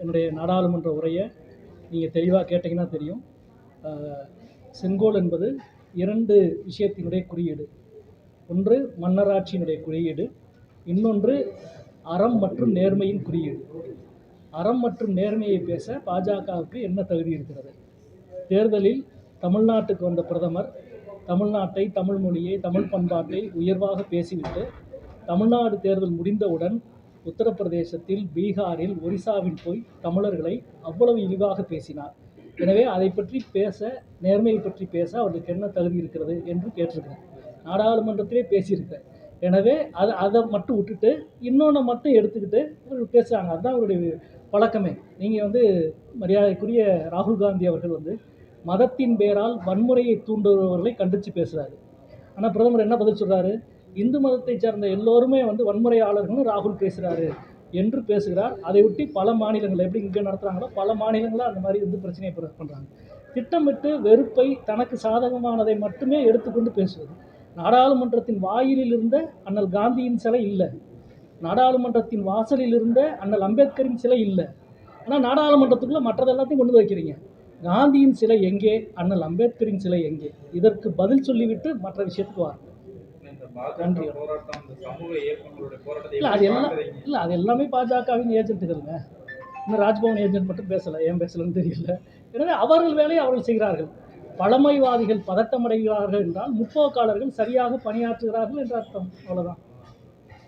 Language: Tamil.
என்னுடைய நாடாளுமன்ற உரையை நீங்கள் தெளிவாக கேட்டிங்கன்னா தெரியும். செங்கோல் என்பது இரண்டு விஷயத்தினுடைய குறியீடு. ஒன்று மன்னராட்சியினுடைய குறியீடு இன்னொன்று அறம் மற்றும் நேர்மையின் குறியீடு. அறம் மற்றும் நேர்மையை பேச பாஜகவுக்கு என்ன தகுதி இருக்கிறது? தேர்தலில் தமிழ்நாட்டுக்கு வந்த பிரதமர் தமிழ்நாட்டை தமிழ் மொழியை தமிழ் பண்பாட்டை உயர்வாக பேசிவிட்டு தமிழ்நாடு தேர்தல் முடிந்தவுடன் உத்தரப்பிரதேசத்தில் பீகாரில் ஒரிசாவில் போய் தமிழர்களை அவ்வளவு இழிவாக பேசினார். எனவே அதை பற்றி பேச நேர்மையை பற்றி பேச அவருக்கு என்ன தகுதி இருக்கிறது என்று கேட்டிருக்கிறேன். நாடாளுமன்றத்திலே பேசியிருக்கிறேன் எனவே அதை அதை மட்டும் விட்டுட்டு இன்னொன்று மட்டும் எடுத்துக்கிட்டு இவர்கள் பேசுகிறாங்க அதுதான் அவருடைய பழக்கமே. நீங்கள் வந்து மரியாதைக்குரிய ராகுல் காந்தி அவர்கள் வந்து மதத்தின் பெயரால் வன்முறையை தூண்டுபவர்களை கண்டித்து பேசுகிறாரு ஆனால் பிரதமர் என்ன பதில் சொல்கிறாரு இந்து மதத்தை சார்ந்த எல்லோருமே வந்து வன்முறையாளர்கள்னு ராகுல் பேசுகிறாரு என்று பேசுகிறார். அதை ஒட்டி பல மாநிலங்கள் எப்படி இங்கே நடத்துகிறாங்களோ பல மாநிலங்களும் அந்த மாதிரி வந்து பிரச்சனையை பண்ணுறாங்க திட்டமிட்டு வெறுப்பை தனக்கு சாதகமானதை மட்டுமே எடுத்துக்கொண்டு பேசுவது. நாடாளுமன்றத்தின் வாயிலில் இருந்த அண்ணல் காந்தியின் சிலை இல்லை. நாடாளுமன்றத்தின் வாசலில் இருந்த அண்ணல் அம்பேத்கரின் சிலை இல்லை. ஆனால் நாடாளுமன்றத்துக்குள்ளே மற்றது எல்லாத்தையும் கொண்டு வைக்கிறீங்க. காந்தியின் சிலை எங்கே? அண்ணல் அம்பேத்கரின் சிலை எங்கே? இதற்கு பதில் சொல்லிவிட்டு மற்ற விஷயத்துக்கு வா இல்லை அது எல்லாம்? இல்லை அது எல்லாமே பாஜகவின் ஏஜென்ட்டுகளுங்க இன்னும் ராஜ்பவன் ஏஜென்ட் மட்டும் பேசலை ஏன் பேசலன்னு தெரியல. எனவே அவர்கள் வேலையை அவர்கள் செய்கிறார்கள். பழமைவாதிகள் பதட்டமடைகிறார்கள் என்றால் முற்போக்காளர்கள் சரியாக பணியாற்றுகிறார்கள் என்ற அர்த்தம். அவ்வளவுதான்.